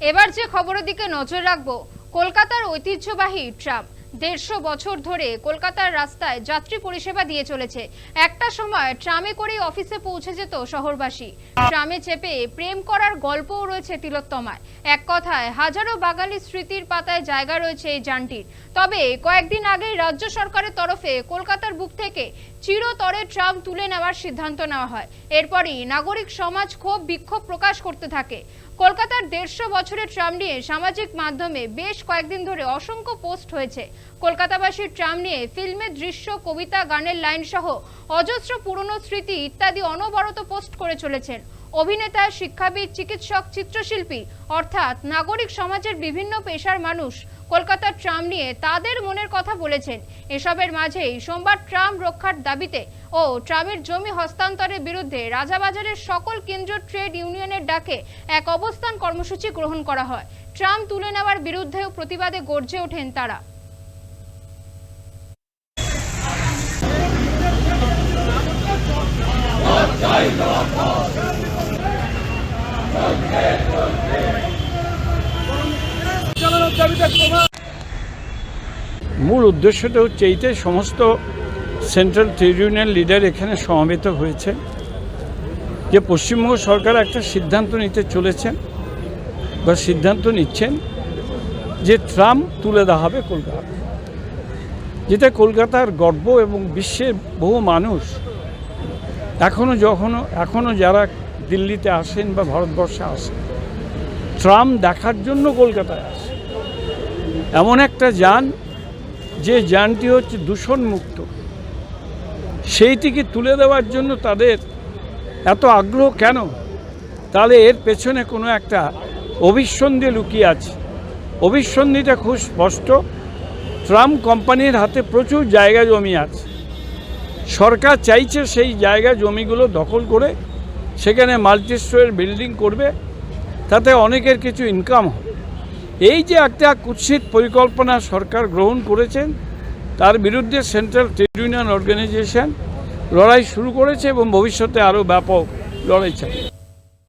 এবার যে খবরের দিকে নজর রাখব কলকাতার ঐতিহ্যবাহী ট্রাম। দেড়শো বছর ধরে কলকাতার রাস্তায় যাত্রী পরিষেবা দিয়ে চলেছে। একটা সময় ট্রামে করেই অফিসে পৌঁছে যেত শহরবাসী। ট্রামে চেপে প্রেম করার গল্পও রয়েছে তিলোত্তমায়। এক কথায়, হাজারো বাঙালি স্মৃতির পাতায় জায়গা রয়েছে এই যানটির। তবে কয়েকদিন আগেই রাজ্য সরকারের তরফে কলকাতার বুক থেকে চিরতরে ট্রাম তুলে নেওয়ার সিদ্ধান্ত নেওয়া হয়। এরপরই নাগরিক সমাজ ক্ষোভ বিক্ষোভ প্রকাশ করতে থাকে। কলকাতার দেড়শো বছরের ট্রাম নিয়ে সামাজিক মাধ্যমে বেশ কয়েকদিন ধরে অসংখ্য পোস্ট হয়েছে। কলকাতাবাসীর ট্রাম নিয়ে ফিল্মের দৃশ্য, কবিতা, গানের লাইন সহ অজস্র পুরনো স্মৃতি ইত্যাদি অনবরত পোস্ট করে চলেছেন। অভিনেতা, শিক্ষাবিদ, চিকিৎসক, চিত্রশিল্পী, অর্থাৎ নাগরিক সমাজের বিভিন্ন পেশার মানুষ কলকাতার ট্রাম নিয়ে তাদের মনের কথা বলেছেন। এসবের মাঝেই সোমবার ট্রাম রক্ষার দাবিতে ও ট্রামের জমি হস্তান্তরের বিরুদ্ধে রাজাবাজারের সকল কেন্দ্রীয় ট্রেড ইউনিয়নের ডাকে এক অবস্থান কর্মসূচি গ্রহণ করা হয়। ট্রাম তুলে নেওয়ার বিরুদ্ধেও প্রতিবাদে গর্জে ওঠেন তারা। মূল উদ্দেশ্যটা হচ্ছে এইতে সমস্ত সেন্ট্রাল ট্রেড ইউনিয়ন লিডার এখানে সমাবেত হয়েছে। যে পশ্চিমবঙ্গ সরকার একটা সিদ্ধান্ত নিতে চলেছেন বা সিদ্ধান্ত নিচ্ছেন যে ট্রাম তুলে দেওয়া হবে কলকাতা যেটা কলকাতার গর্ব এবং বিশ্বের বহু মানুষ এখনও যখনও, এখনও যারা দিল্লিতে আসেন বা ভারতবর্ষে আসেন, ট্রাম দেখার জন্য কলকাতায় আসে এমন একটা যান, যে যানটি হচ্ছে দূষণমুক্ত সেইটিকে তুলে দেওয়ার জন্য তাদের এত আগ্রহ কেন? তাহলে এর পেছনে কোনো একটা অভিসন্ধি লুকিয়ে আছে। অভিসন্ধিটা খুব স্পষ্ট। ট্রাম কোম্পানির হাতে প্রচুর জায়গা জমি আছে। সরকার চাইছে সেই জায়গা জমিগুলো দখল করে সেখানে মাল্টি স্টোরের বিল্ডিং করবে, তাতে অনেকের কিছু ইনকাম হবে। এই যে একটা কুৎসিত পরিকল্পনা সরকার গ্রহণ করেছেন, তার বিরুদ্ধে সেন্ট্রাল ট্রেড ইউনিয়ন অর্গানাইজেশন লড়াই শুরু করেছে এবং ভবিষ্যতে আরও ব্যাপক লড়াই চালিয়ে